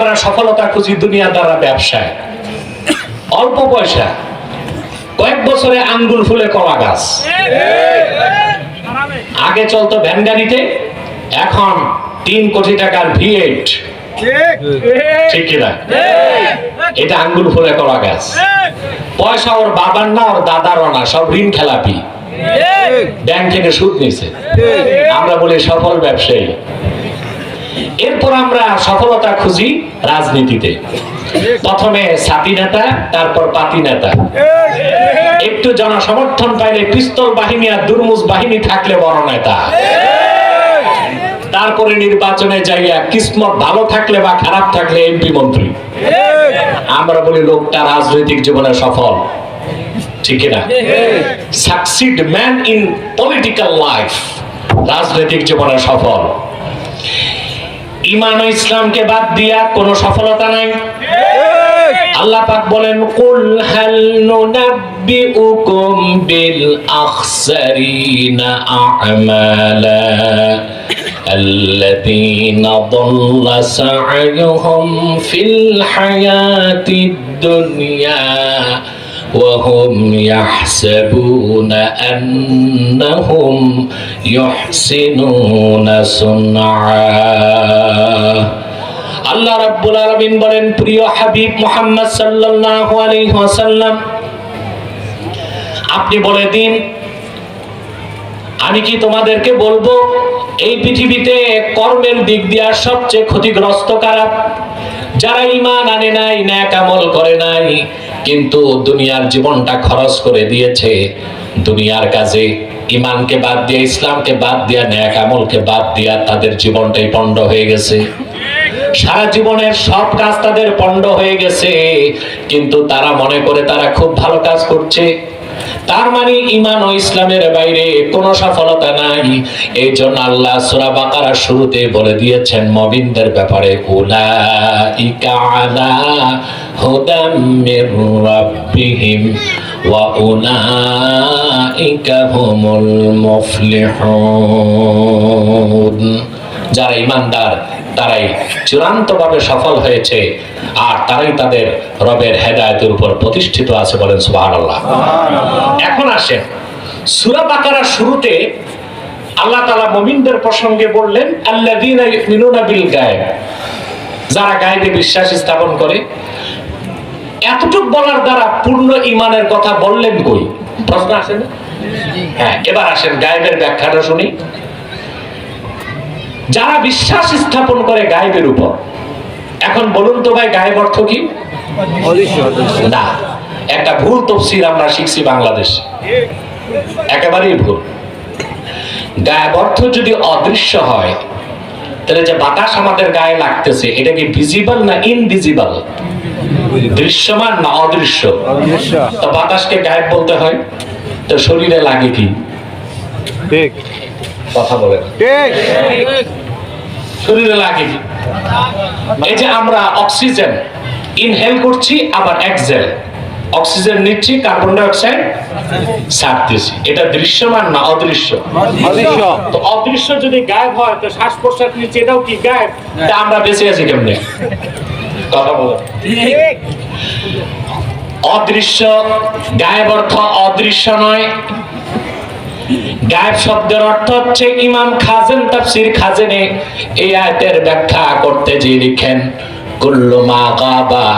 আমরা সফলতা খুঁজি দুনিয়া দ্বারা ব্যবসায়। অল্প পয়সা। কয়েক বছরে আঙ্গুল ফুলে কলা গাছ। আগে চলতো ভ্যান গাড়িতে এখন তিন কোটি টাকার ভিএট ঠিক কিনা? এটা আঙ্গুল ফুলে কলা গাছ। পয়সা ওর বাবার না, ওর দাদারও না, সব ঋণ খেলাপি। ব্যাংক থেকে সুদ নিছে। আমরা বলি সফল ব্যবসায়ী। এরপর আমরা সফলতা খুঁজি রাজনীতিতে। প্রথমে সাথী নেতা, তারপর পাতি নেতা। একটু জনসমর্থন পাইলে পিস্তল বাহিনী আর দুর্মুজ বাহিনী থাকলে বড় নেতা। তারপরে নির্বাচনে যাইয়া কিসমত ভালো থাকলে বা খারাপ থাকলে এমপি মন্ত্রী। আমরা বলি লোকটা রাজনৈতিক জীবনে সফল। ঠিক না? Succeed man in political life রাজনৈতিক জীবনে সফল। ইমান ও ইসলামকে বাদ দিয়া কোনো সফলতা নাই আল্লাহ পাক বলেন কুল হাল নুনাব্বিউকুম বিল আখসারিনা আ'মালা الذين ضل سعيهم في الحياة الدنيا وهم يحسبون أنهم يحسنون صنعا আল্লাহ রাব্বুল আলামিন বলেন প্রিয় হাবিব মুহাম্মদ সাল্লাল্লাহু আলাইহি ওয়াসাল্লাম আপনি বলে দিন আমি কি তোমাদেরকে বলবো এই পৃথিবীতে কর্মের দিক দিয়া সবচেয়ে ক্ষতিগ্রস্ত কারা যারা ইমান আনে নাই ন্যাক আমল করে নাই কিন্তু দুনিয়ার জীবনটা খরচ করে দিয়েছে। দুনিয়ার কাজে ইমানকে বাদ দিয়ে, ইসলামকে বাদ দিয়া, ন্যাক আমলকে বাদ দিয়া তাদের জীবনটাই পণ্ড হয়ে গেছে। সারা জীবনের সব কাজ তাদের পণ্ড হয়ে গেছে। কিন্তু তারা মনে করে তারা খুব ভালো কাজ করছে। তার মানে ইমান ও ইসলামের বাইরে কোনো সফলতা নাই। এই জন্য আল্লাহ সুরা বাকারার শুরুতে বলে দিয়েছেন মবিনদের ব্যাপারে, উলাইকা আলা হুদাম মির রাব্বিহিম ওয়া উলাইকা হুমুল মুফলিহুন। যারা ইমানদার তারাই চূড়ান্তভাবে সফল হয়েছে আর তারাই তাদের রবের হেদায়তের উপর প্রতিষ্ঠিত আছে বলেন সুবহানাল্লাহ। এখন আসেন সূরা বাকারার শুরুতে আল্লাহ তাআলা মুমিনদের প্রসঙ্গে বললেন ইউমিনুনা বিল গায়ব। যারা গায়বে বিশ্বাস স্থাপন করে এতটুক বলার দ্বারা পূর্ণ ইমানের কথা বললেন কই? প্রশ্ন আসে না হ্যাঁ এবার আসেন গায়েবের ব্যাখ্যাটা শুনি। যারা বিশ্বাস স্থাপন করে গায়েবের উপর। এখন বলুন তো ভাই গায়েব অর্থ কি? না একটা ভুল তফসির আমরা শিখছি বাংলাদেশ। একেবারেই ভুল। গায়েব অর্থ যদি অদৃশ্য হয় তাহলে যে বাতাস আমাদের গায়ে লাগতেছে এটা কি ভিজিবল না ইনভিজিবল দৃশ্যমান না অদৃশ্য? তো বাতাসকে গায়েব বলতে হয় তো শরীরে লাগে কি? ঠিক। কথা বলেন। ঠিক। শরীরে লাগে এই যে আমরা অক্সিজেন ইনহেল করছি আবার এক্সেল অক্সিজেন নিচ্ছি কার্বন ডাই অক্সাইড ছাড়তেছি এটা দৃশ্যমান না অদৃশ্য? অদৃশ্য। তো অদৃশ্য যদি গায়েব হয় তো শ্বাস প্রশ্বাস নিচ্ছে এটাও কি গায়েব? তা আমরা বেঁচে আছি কেমনে? কথা বলো। অদৃশ্য গায়েব অর্থ অদৃশ্য নয়। গায়েব শব্দের অর্থ হচ্ছে ইমাম খাজেন তাফসির খাজেনে এই আয়াতের ব্যাখ্যা করতে যে লিখেন কুল্লু মা গাবা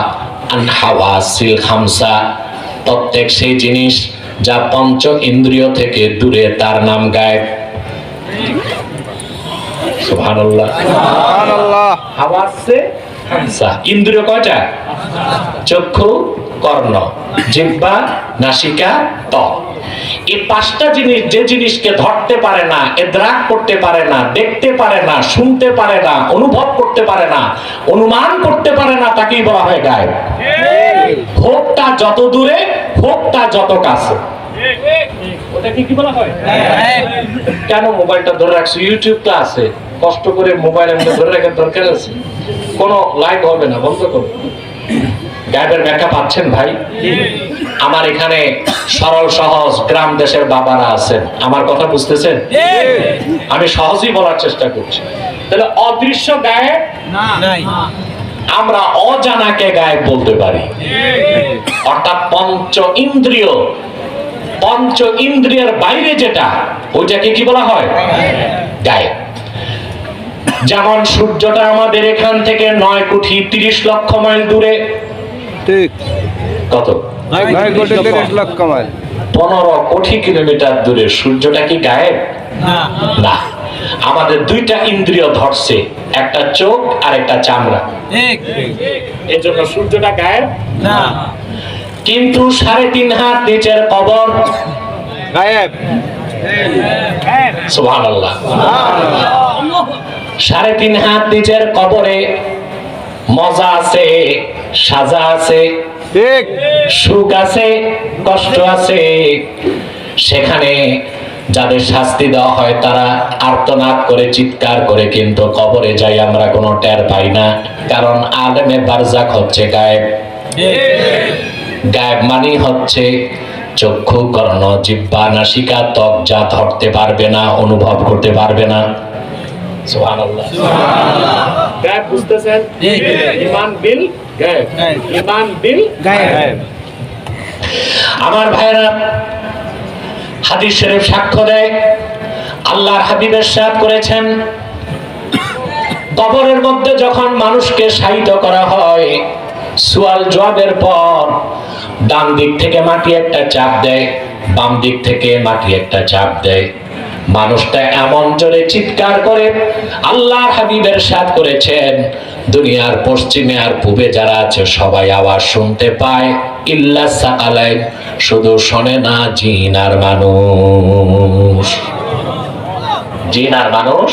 আন হাওয়াসিল খামসা। প্রত্যেক সেই জিনিস যা পঞ্চ ইন্দ্রিয় থেকে দূরে তার নাম গায়েব। সুবহানাল্লাহ। সুবহানাল্লাহ। হাওয়াসে ইন্দ্রিয় কয়টা? চক্ষু কর্ণ জিহ্বা নাসিকা ত্বক এই পাঁচটা জিনিস যে জিনিসকে ধরতে পারে না এদ্রাক করতে পারে না দেখতে পারে না শুনতে পারে না অনুভব করতে পারে না অনুমান করতে পারে না তাকেই বলা হয় গায়েব। ভোগটা যত দূরে ভোগটা যত কাছে। ওটাকে কি বলা হয়? কেন মোবাইলটা ধরে রাখছো? ইউটিউব তো আছে। কষ্ট করে মোবাইল ধরে রাখার দরকার আছে? কোনো লাইভ হবে না বন্ধ করো। গায়েবের ব্যাখ্যা পাচ্ছেন ভাই? আমার এখানে সরল সহজ গ্রাম দেশের বাবারা আছেন। আমার কথা বুঝতেছেন? আমি সহজেই বলার চেষ্টা করছি। তাহলে অদৃশ্য গায়ে আমরা অজানাকে গায়েব বলতে পারি। অর্থাৎ পঞ্চ ইন্দ্রিয়। পঞ্চ ইন্দ্রিয়ের বাইরে যেটা ওইটাকে কি বলা হয়? গায়েব যেমন সূর্যটা আমাদের এখান থেকে নয় কোটি তিরিশ লক্ষ মাইল দূরে। ঠিক। কত? লক্ষ। মাইল। পনেরো কোটি কিলোমিটার দূরে। সূর্যটা কি গায়েব? না। আমাদের দুইটা ইন্দ্রিয় ধরছে একটা চোখ আর একটা চামড়া। এর জন্য সূর্যটা গায়েব? কিন্তু সাড়ে তিন হাত নিচের কবর? গায়েব। সুবহান আল্লাহ সাড়ে তিন হাত নিচের কবরে মজা আছে সাজা আছে সুখ আছে কষ্ট আছে। সেখানে যাদের শাস্তি দেওয়া হয় তারা আর্তনাদ করে চিৎকার করে কিন্তু কবরে যাই আমরা কোনো টের পাই না। কারণ আলেমে বারজাক হচ্ছে গায়েব। গায়েব মানে হচ্ছে চক্ষু কর্ণ জিব্বা নাসিকা ত্বক যা ধরতে পারবে না অনুভব করতে পারবে না। সুবহানাল্লাহ। গায়েব বুঝতেছেন? ইমান বিল গায়েব। ইমান বিল গায়েব। আমার ভাইরা হাদিস শরীফ সাক্ষ্য দেয় আল্লাহর হাবিবের সাথ করেছেন কবরের মধ্যে যখন মানুষকে শায়িত করা হয় সুয়াল জবাবের পর ডান দিক থেকে মাটি একটা চাপ দেয় বাম দিক থেকে মাটি একটা চাপ দেয়। মানুষটা এমন জোরে চিৎকার করে, আল্লাহর হাবিবের সাথ করেছেন, দুনিয়ার পশ্চিমে আর পূবে যারা আছে সবাই আওয়াজ শুনতে পায়, ইল্লা সাকালাই শুধু শোনে না জিন আর মানুষ। জিন আর মানুষ?